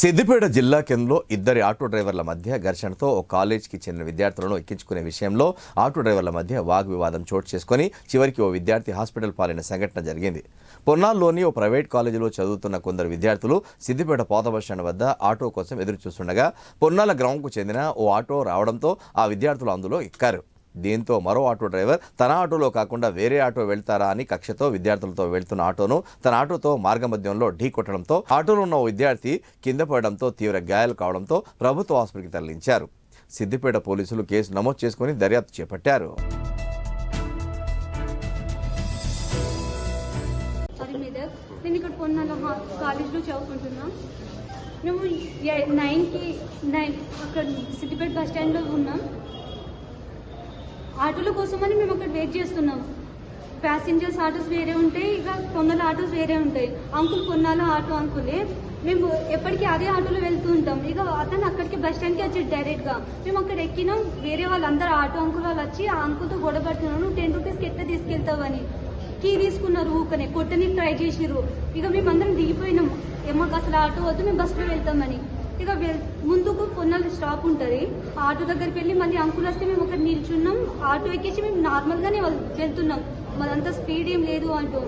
సిద్దిపేట జిల్లా కేంద్రంలో ఇద్దరి ఆటో డ్రైవర్ల మధ్య ఘర్షణతో ఓ కాలేజీకి చెందిన విద్యార్థులను ఎక్కించుకునే విషయంలో ఆటో డ్రైవర్ల మధ్య వాగ్వివాదం చోటు చేసుకుని చివరికి ఓ విద్యార్థి హాస్పిటల్ పాలైన సంఘటన జరిగింది. పొన్నాల్లోని ఓ ప్రైవేట్ కాలేజీలో చదువుతున్న కొందరు విద్యార్థులు సిద్దిపేట పాత బస్టాండ్ వద్ద ఆటో కోసం ఎదురు చూస్తుండగా పొన్నాల గ్రామంకు చెందిన ఓ ఆటో రావడంతో ఆ విద్యార్థులు అందులో ఎక్కారు. దీంతో మరో ఆటో డ్రైవర్ తన ఆటోలో కాకుండా వేరే ఆటో వెళ్తారా అని కక్షతో విద్యార్థులతో వెళ్తున్న ఆటోను తన ఆటోతో మార్గమధ్యంలో ఢీ కొట్టడంతో ఆటోలో ఉన్న ఓ విద్యార్థి కింద పడడంతో తీవ్ర గాయాలు కావడంతో ప్రభుత్వ ఆసుపత్రికి తరలించారు. సిద్దిపేట పోలీసులు కేసు నమోదు చేసుకుని దర్యాప్తు చేపట్టారు. నేను ఇక్కడ కాలేజ్లో చదువుకుంటున్నా. మేము నైన్కి నైన్ అక్కడ సిద్దిపేట బస్ స్టాండ్లో ఉన్నాం. ఆటోల కోసమని మేము అక్కడ వెయిట్ చేస్తున్నాం. ప్యాసింజర్స్ ఆటోస్ వేరే ఉంటాయి ఇక పొన్నాల ఆటోస్ వేరే ఉంటాయి. అంకుల్ పొన్నాల ఆటో అంకులే. మేము ఎప్పటికీ అదే ఆటోలో వెళ్తూ ఉంటాం. ఇక అతను అక్కడికి బస్ స్టాండ్కి వచ్చాడు డైరెక్ట్గా మేము అక్కడ ఎక్కినాం. వేరే వాళ్ళందరూ ఆటో అంకుల్ వాళ్ళు వచ్చి ఆ అంకుల్తో గొడవ పడుతున్నాను నువ్వు టెన్ రూపీస్కి ఎట్లా తీసుకెళ్తావని. కీ తీసుకున్నారు ఊకనే కొట్టని ట్రై చేసిర్రు. ఇక మేమందరం దిగిపోయినాం. ఏమో అసలు ఆటో వద్దు మేము బస్సులో వెళ్తామని. ఇక ముందుకు కొన్నాళ్ళు స్టాప్ ఉంటుంది. ఆటో దగ్గరికి వెళ్ళి మళ్ళీ అంకుల్ వస్తే మేము అక్కడ నిల్చున్నాం. ఆటో ఎక్కేసి మేము నార్మల్గానే వెళ్- వెళ్తున్నాం. మాదంతా స్పీడ్ ఏం లేదు అంటూ.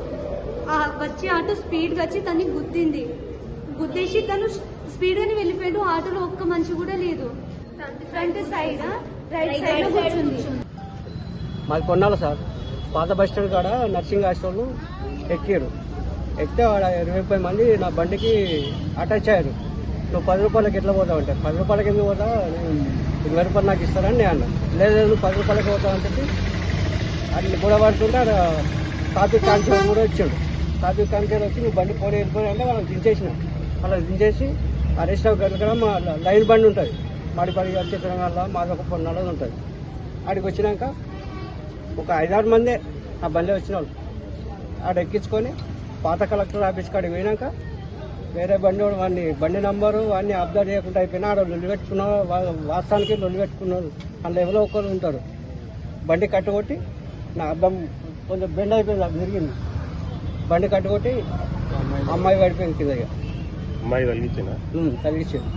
ఆ వచ్చే ఆటో స్పీడ్గా వచ్చి తన్ని గుద్దింది. గుద్దేసి తను స్పీడ్గానే వెళ్ళిపోయాడు. ఆటోలో ఒక్క మనిషి కూడా లేదు. ఫ్రంట్ సైడ్ రైట్ సైడ్లో కూర్చుంది. మాది కొన్నాళ్ళు సార్. పాత బస్ స్టాండ్ కాడ నర్సింగ్ హాస్టల్ ఎక్కారు. ఎక్కితే ఆడ ఇరవై ముప్పై మంది నా బండికి అటాచ్ అయ్యారు. నువ్వు పది రూపాయలకి ఎట్లా పోతావు అంటే పది రూపాయలకి ఎందుకు పోతా ఇరవై రూపాయలు నాకు ఇస్తారని నేను అన్నా. లేదు లేదు, నువ్వు పది రూపాయలకి పోతావు అంటే అట్లా గొడవ పడుతుంటే ఆడ ట్రాఫిక్ కాన్స్టేబుల్ కూడా వచ్చాడు. ట్రాఫిక్ కాన్సర్ వచ్చి నువ్వు బండి పోనీ వెళ్ళిపోయి అంటే వాళ్ళకి దించేసిన. వాళ్ళకి దించేసి అరెస్ట్ అవ్వగలిగిన మా లైన్ బండి ఉంటుంది. మాడిపల్లి వచ్చే తెలంగాణ మాదొక పొన్నాలో ఉంటుంది. ఆడికి వచ్చినాక ఒక ఐదారు మందే ఆ బండి వచ్చిన వాళ్ళు. ఆడ ఎక్కించుకొని పాత కలెక్టర్ ఆఫీస్ కాడికి పోయినాక వేరే బండి వాడు వాడిని బండి నంబరు వాడిని అబ్జర్వ్ చేయకుండా అయిపోయినా ఆడ లొల్లి పెట్టుకున్నారు వా- వాస్తవానికి లొల్లి పెట్టుకున్నారు అందులో ఎవరో ఒకరు ఉంటారు బండి కట్టుకొట్టి నా అద్దం కొంచెం బెండ్ అయిపోయింది నాకు తిరిగింది బండి కట్టుకొట్టి అమ్మాయి పడిపోయింది కింద. అమ్మాయి తగిలిచ్చిన ఉమ్, తగిలిచ్చింది.